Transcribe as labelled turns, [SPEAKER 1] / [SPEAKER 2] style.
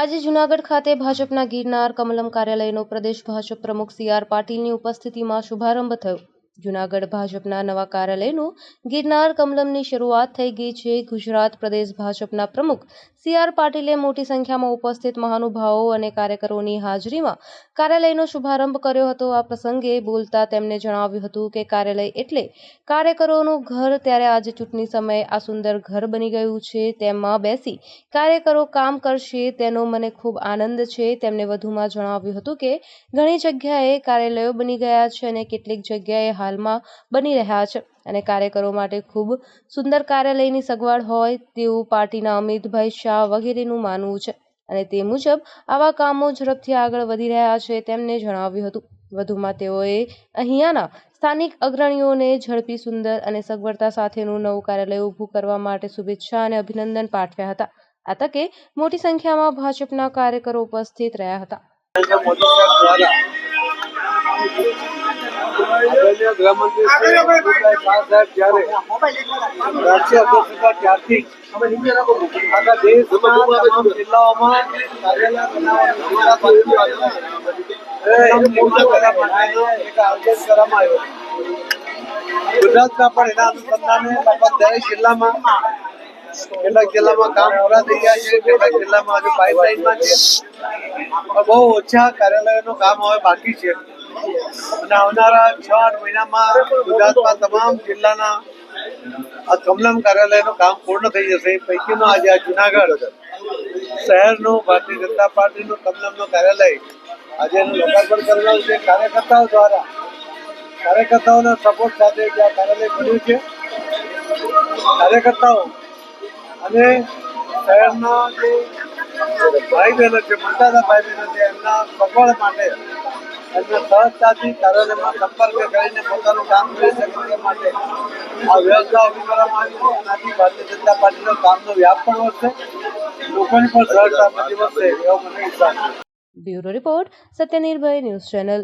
[SPEAKER 1] આજે જૂનાગઢ ખાતે ભાજપના ગિરનાર કમલમ કાર્યાલયનો પ્રદેશ ભાજપ પ્રમુખ સી આર પાટીલની ઉપસ્થિતિમાં શુભારંભ થયો. જૂનાગઢ ભાજપના નવા કાર્યાલયનું ગિરનાર કમલમની શરૂઆત થઈ ગઈ છે. ગુજરાત પ્રદેશ ભાજપના પ્રમુખ સી આર પાટીલે મોટી સંખ્યામાં ઉપસ્થિત મહાનુભાવો અને કાર્યકરોની હાજરીમાં કાર્યાલયનો શુભારંભ કર્યો હતો. આ પ્રસંગે બોલતા તેમણે જણાવ્યું હતું કે કાર્યાલય એટલે કાર્યકરોનું ઘર. ત્યારે આજે ચૂંટણી સમયે આ સુંદર ઘર બની ગયું છે. તેમાં બેસી કાર્યકરો કામ કરશે તેનો મને ખૂબ આનંદ છે. તેમણે વધુમાં જણાવ્યું હતું કે ઘણી જગ્યાએ કાર્યાલયો બની ગયા છે અને કેટલીક જગ્યાએ હાલમાં બની રહ્યા છે અને કાર્યકરો માટે ખૂબ સુંદર કાર્યાલયની સગવડ હોય તેવું પાર્ટીના અમિતભાઈ શાહ વગેરેનું માનવું છે. અને તે મુજબ આવા કામો ઝડપથી આગળ વધી રહ્યા છે તેમને જણાવ્યું હતું. વધુમાં તેઓએ અહીંયાના સ્થાનિક અગ્રણીઓને ઝડપી, સુંદર અને સગવડતા સાથેનું નવું કાર્યાલય ઊભું કરવા માટે શુભેચ્છા અને અભિનંદન પાઠવ્યા હતા. આ તકે મોટી સંખ્યામાં ભાજપના કાર્યકરો ઉપસ્થિત રહ્યા હતા.
[SPEAKER 2] ગૃહમંત્રી ગુજરાતમાં પણ એના અનુસંધાને લગભગ દરેક જિલ્લામાં કેટલાક જિલ્લામાં કામ પૂરા થઈ ગયા છે કેટલાક જિલ્લામાં હજુ પાઇપલાઇનમાં છે. બહુ ઓછા કાર્યાલયોનું કામ હવે બાકી છે અને આવનારા છ આઠ મહિનામાં ગુજરાતમાં તમામ જિલ્લાના આ કમલમ કાર્યાલયનું કામ પૂર્ણ થઈ જશે. પૈકીનું આજે આ જુનાગઢ શહેરનું ભારતીય જનતા પાર્ટીનું કમલમનું કાર્યાલય આજે એનું લોકાર્પણ કરેલું છે. કાર્યકર્તાઓ દ્વારા કાર્યકર્તાઓના સપોર્ટ સાથે જે આ કાર્યાલય બન્યું છે. કાર્યકર્તાઓ અને શહેરના જે ભાઈ બહેનો છે મતદાતા ભાઈ બહેનો છે, એમના સગવડ માટે એમને સહજતાથી કાર્યાલયમાં સંપર્ક કરીને પોતાનું કામ કરી શકે તે માટે આ વ્યવસ્થા ઊભી કરવામાં આવી છે. એનાથી ભારતીય જનતા પાર્ટીનો કામનો વ્યાપ પણ વધશે. લોકોની પણ સરળતા બધી વધશે એવો મને વિશ્વાસ છે.
[SPEAKER 1] Bureau report, Satyanirbhay news channel.